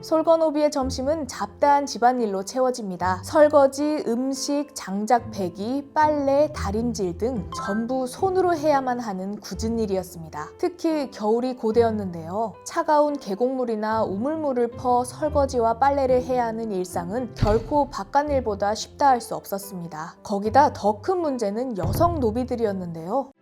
솔건오비의 점심은 잡다한 집안일로 채워집니다. 설거지, 음식, 장작 배기, 빨래, 다림질 등 전부 손으로 해야만 하는 굳은 일이었습니다. 특히 겨울이 고되었는데요. 차가운 계곡물이나 우물물을 퍼 설거지와 빨래를 해야 하는 일상은 결코 바깥일보다 쉽다 할 수 없었습니다. 거기다 더 큰 문제는 여성 노비들이었는데요.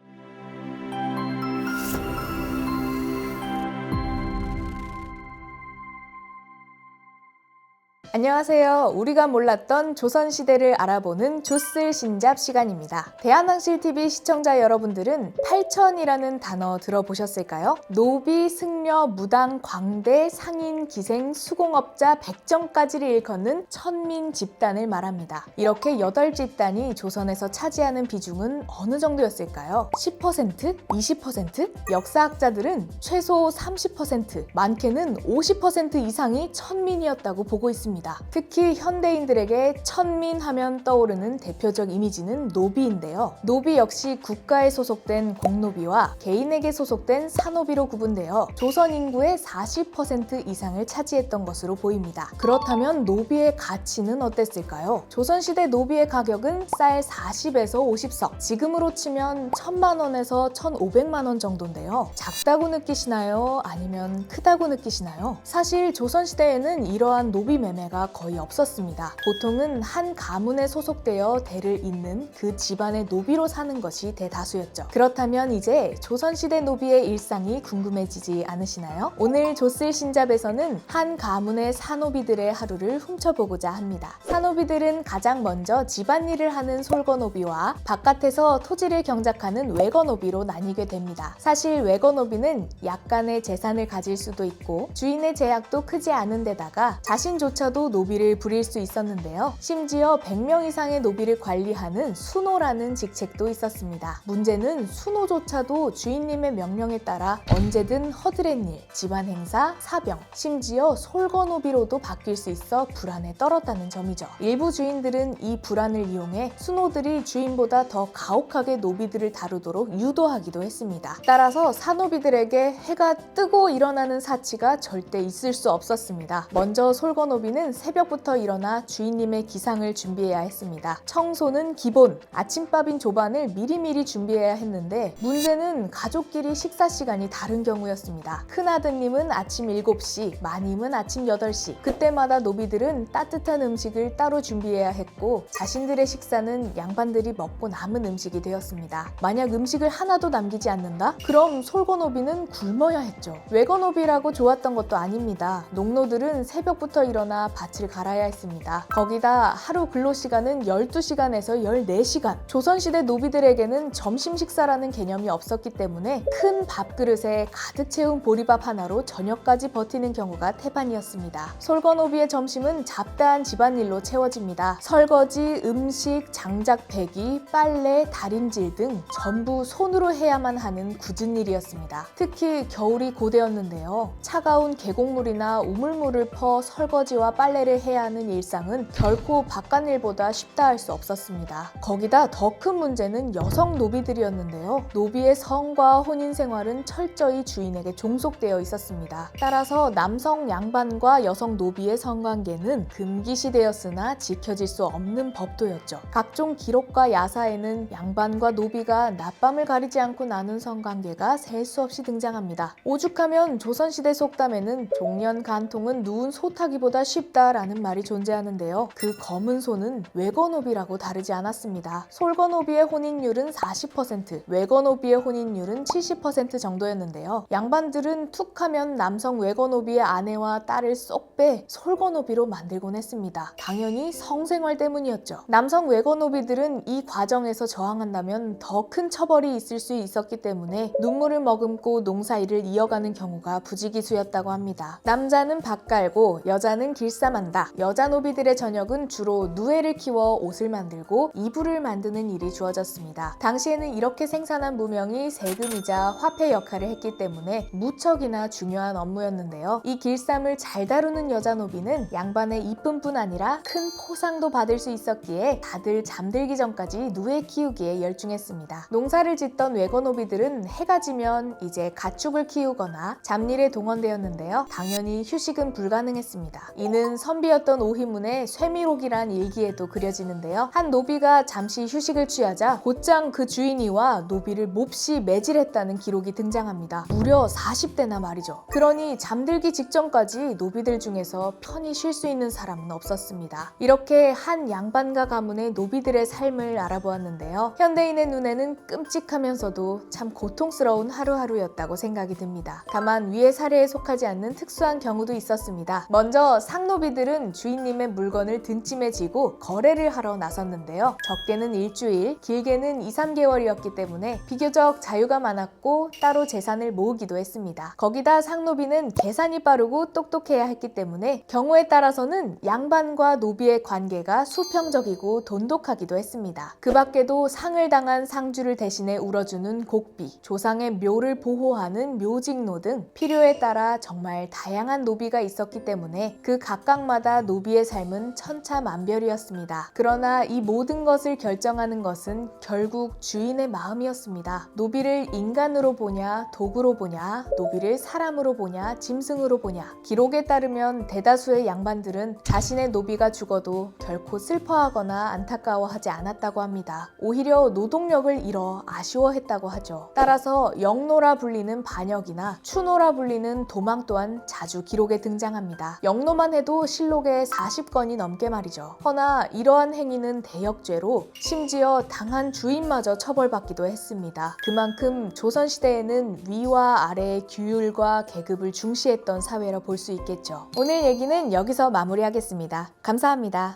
안녕하세요. 우리가 몰랐던 조선시대를 알아보는 조슬 신잡 시간입니다. 대한항실TV 시청자 여러분들은 8천이라는 단어 들어보셨을까요? 노비, 승려, 무당, 광대, 상인, 기생, 수공업자, 백정까지를 일컫는 천민 집단을 말합니다. 이렇게 8집단이 조선에서 차지하는 비중은 어느 정도였을까요? 10%? 20%? 역사학자들은 최소 30%, 많게는 50% 이상이 천민이었다고 보고 있습니다. 특히 현대인들에게 천민 하면 떠오르는 대표적 이미지는 노비인데요. 노비 역시 국가에 소속된 공노비와 개인에게 소속된 사노비로 구분되어 조선 인구의 40% 이상을 차지했던 것으로 보입니다. 그렇다면 노비의 가치는 어땠을까요? 조선시대 노비의 가격은 쌀 40에서 50석, 지금으로 치면 1000만 원에서 1500만 원 정도인데요. 작다고 느끼시나요? 아니면 크다고 느끼시나요? 사실 조선시대에는 이러한 노비 매매가 거의 없었습니다. 보통은 한 가문에 소속되어 대를 잇는 그 집안의 노비로 사는 것이 대다수였죠. 그렇다면 이제 조선시대 노비의 일상이 궁금해지지 않으시나요? 오늘 조슬 신잡에서는 한 가문의 사노비들의 하루를 훔쳐보고자 합니다. 사노비들은 가장 먼저 집안일을 하는 솔거노비와 바깥에서 토지를 경작하는 외거노비로 나뉘게 됩니다. 사실 외거노비는 약간의 재산을 가질 수도 있고 주인의 제약도 크지 않은 데다가 자신조차도 노비를 부릴 수 있었는데요. 심지어 100명 이상의 노비를 관리하는 수노라는 직책도 있었습니다. 문제는 수노조차도 주인님의 명령에 따라 언제든 허드렛 일, 집안 행사, 사병, 심지어 솔거노비로도 바뀔 수 있어 불안에 떨었다는 점이죠. 일부 주인들은 이 불안을 이용해 수노들이 주인보다 더 가혹하게 노비들을 다루도록 유도하기도 했습니다. 따라서 사노비들에게 해가 뜨고 일어나는 사치가 절대 있을 수 없었습니다. 먼저 솔거노비는 새벽부터 일어나 주인님의 기상을 준비해야 했습니다. 청소는 기본, 아침밥인 조반을 미리미리 준비해야 했는데 문제는 가족끼리 식사 시간이 다른 경우였습니다. 큰아드님은 아침 7시, 마님은 아침 8시. 그때마다 노비들은 따뜻한 음식을 따로 준비해야 했고 자신들의 식사는 양반들이 먹고 남은 음식이 되었습니다. 만약 음식을 하나도 남기지 않는다? 그럼 솔거노비는 굶어야 했죠. 외거노비라고 좋았던 것도 아닙니다. 농노들은 새벽부터 일어나 밭을 갈아야 했습니다. 거기다 하루 근로 시간은 12시간에서 14시간. 조선시대 노비들에게는 점심 식사라는 개념이 없었기 때문에 큰 밥그릇에 가득 채운 보리밥 하나로 저녁까지 버티는 경우가 태반이었습니다. 솔거노비의 점심은 잡다한 집안일로 채워집니다. 설거지, 음식, 장작 배기, 빨래, 다림질 등 전부 손으로 해야만 하는 굳은 일이었습니다. 특히 겨울이 고되었는데요. 차가운 계곡물이나 우물물을 퍼 설거지와 빨래 를 해야 하는 일상은 결코 바깥일보다 쉽다 할 수 없었습니다. 거기다 더 큰 문제는 여성 노비들이었는데요. 노비의 성과 혼인 생활은 철저히 주인에게 종속되어 있었습니다. 따라서 남성 양반과 여성 노비의 성관계는 금기시되었으나 지켜질 수 없는 법도였죠. 각종 기록과 야사에는 양반과 노비가 낮밤을 가리지 않고 나눈 성관계가 셀 수 없이 등장합니다. 오죽하면 조선시대 속담에는 종년 간통은 누운 소 타기보다 쉽다 라는 말이 존재하는데요. 그 검은 소는 외거노비라고 다르지 않았습니다. 솔거노비의 혼인율은 40%, 외거노비의 혼인율은 70% 정도였는데요. 양반들은 툭하면 남성 외거노비의 아내와 딸을 쏙 빼 솔거노비로 만들곤 했습니다. 당연히 성생활 때문이었죠. 남성 외거노비들은 이 과정에서 저항한다면 더 큰 처벌이 있을 수 있었기 때문에 눈물을 머금고 농사일을 이어가는 경우가 부지기수였다고 합니다. 남자는 밭 갈고 여자는 길사 일삼한다. 여자 노비들의 저녁은 주로 누에를 키워 옷을 만들고 이불을 만드는 일이 주어졌습니다. 당시에는 이렇게 생산한 무명이 세금이자 화폐 역할을 했기 때문에 무척이나 중요한 업무였는데요. 이 길쌈을 잘 다루는 여자 노비는 양반의 이쁨뿐 아니라 큰 포상도 받을 수 있었기에 다들 잠들기 전까지 누에 키우기에 열중했습니다. 농사를 짓던 외거 노비들은 해가 지면 이제 가축을 키우거나 잡일에 동원되었는데요. 당연히 휴식은 불가능했습니다. 이는 선비였던 오희문의 쇠미록이란 일기에도 그려지는데요. 한 노비가 잠시 휴식을 취하자 곧장 그 주인이와 노비를 몹시 매질했다는 기록이 등장합니다. 무려 40대나 말이죠. 그러니 잠들기 직전까지 노비들 중에서 편히 쉴 수 있는 사람은 없었습니다. 이렇게 한 양반가 가문의 노비들의 삶을 알아보았는데요. 현대인의 눈에는 끔찍하면서도 참 고통스러운 하루하루였다고 생각이 듭니다. 다만 위의 사례에 속하지 않는 특수한 경우도 있었습니다. 먼저 상노 비들은 주인님의 물건을 등짐에 지고 거래를 하러 나섰는데요. 적게는 일주일, 길게는 2, 3개월이었기 때문에 비교적 자유가 많았고 따로 재산을 모으기도 했습니다. 거기다 상노비는 계산이 빠르고 똑똑해야 했기 때문에 경우에 따라서는 양반과 노비의 관계가 수평적이고 돈독하기도 했습니다. 그 밖에도 상을 당한 상주를 대신해 울어주는 곡비, 조상의 묘를 보호하는 묘직노 등 필요에 따라 정말 다양한 노비가 있었기 때문에 그 각 각마다 노비의 삶은 천차만별이었습니다. 그러나 이 모든 것을 결정하는 것은 결국 주인의 마음이었습니다. 노비를 인간으로 보냐, 도구로 보냐, 노비를 사람으로 보냐, 짐승으로 보냐. 기록에 따르면 대다수의 양반들은 자신의 노비가 죽어도 결코 슬퍼하거나 안타까워하지 않았다고 합니다. 오히려 노동력을 잃어 아쉬워했다고 하죠. 따라서 영노라 불리는 반역이나 추노라 불리는 도망 또한 자주 기록에 등장합니다. 영노만 해도 실록에 40건이 넘게 말이죠. 허나 이러한 행위는 대역죄로 심지어 당한 주인마저 처벌받기도 했습니다. 그만큼 조선시대에는 위와 아래의 규율과 계급을 중시했던 사회라 볼 수 있겠죠. 오늘 얘기는 여기서 마무리하겠습니다. 감사합니다.